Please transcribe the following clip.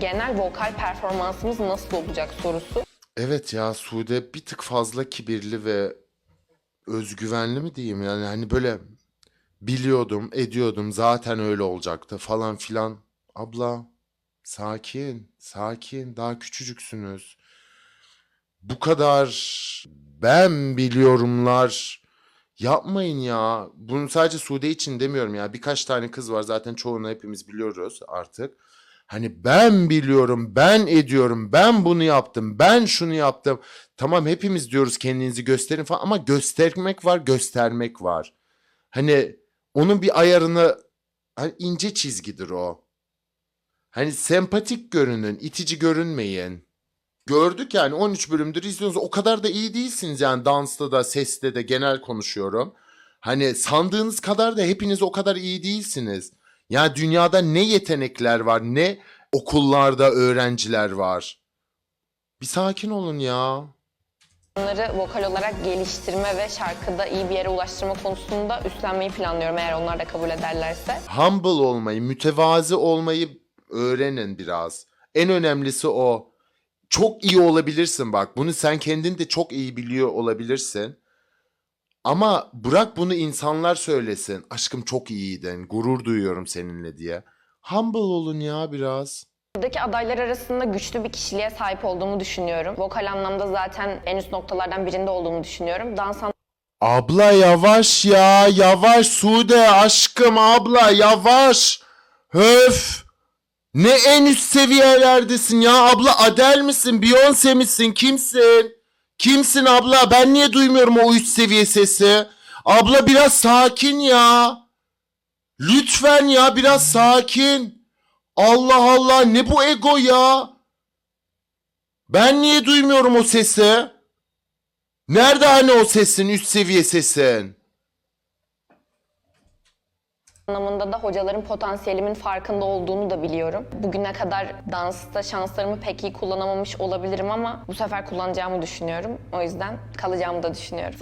Genel vokal performansımız nasıl olacak sorusu. Evet ya Sude bir tık fazla kibirli ve özgüvenli mi diyeyim yani hani böyle biliyordum ediyordum zaten öyle olacaktı falan filan. Abla sakin sakin daha küçücüksünüz. Bu kadar ben biliyorumlar yapmayın ya. Bunu sadece Sude için demiyorum ya. Birkaç tane kız var zaten çoğunu hepimiz biliyoruz artık. Hani ben biliyorum, ben ediyorum, ben bunu yaptım, ben şunu yaptım. Tamam hepimiz diyoruz kendinizi gösterin falan ama göstermek var, göstermek var. Hani onun bir ayarını hani ince çizgidir o. Hani sempatik görünün, itici görünmeyin. Gördük yani 13 bölümdür izliyorsunuz. O kadar da iyi değilsiniz yani dansta da, seste de genel konuşuyorum. Hani sandığınız kadar da hepiniz o kadar iyi değilsiniz. Ya dünyada ne yetenekler var, ne okullarda öğrenciler var. Bir sakin olun ya. Onları vokal olarak geliştirme ve şarkıda iyi bir yere ulaştırma konusunda üstlenmeyi planlıyorum eğer onlar da kabul ederlerse. Humble olmayı, mütevazi olmayı öğrenin biraz. En önemlisi o. Çok iyi olabilirsin bak. Bunu sen kendin de çok iyi biliyor olabilirsin. Ama bırak bunu insanlar söylesin. Aşkım çok iyiydin. Gurur duyuyorum seninle diye. Humble olun ya biraz. Buradaki adaylar arasında güçlü bir kişiliğe sahip olduğumu düşünüyorum. Vokal anlamda zaten en üst noktalardan birinde olduğumu düşünüyorum. Dans Abla yavaş ya yavaş Sude aşkım abla yavaş. Höf. Ne en üst seviyelerdesin ya abla Adele misin Beyoncé misin kimsin? Kimsin abla ben niye duymuyorum o üst seviye sesi? Abla biraz sakin ya. Lütfen ya biraz sakin. Allah Allah ne bu ego ya? Ben niye duymuyorum o sesi? Nerede hani o sesin, üst seviye sesin? Anlamında da hocaların potansiyelimin farkında olduğunu da biliyorum. Bugüne kadar dansta şanslarımı pek iyi kullanamamış olabilirim ama bu sefer kullanacağımı düşünüyorum. O yüzden kalacağımı da düşünüyorum.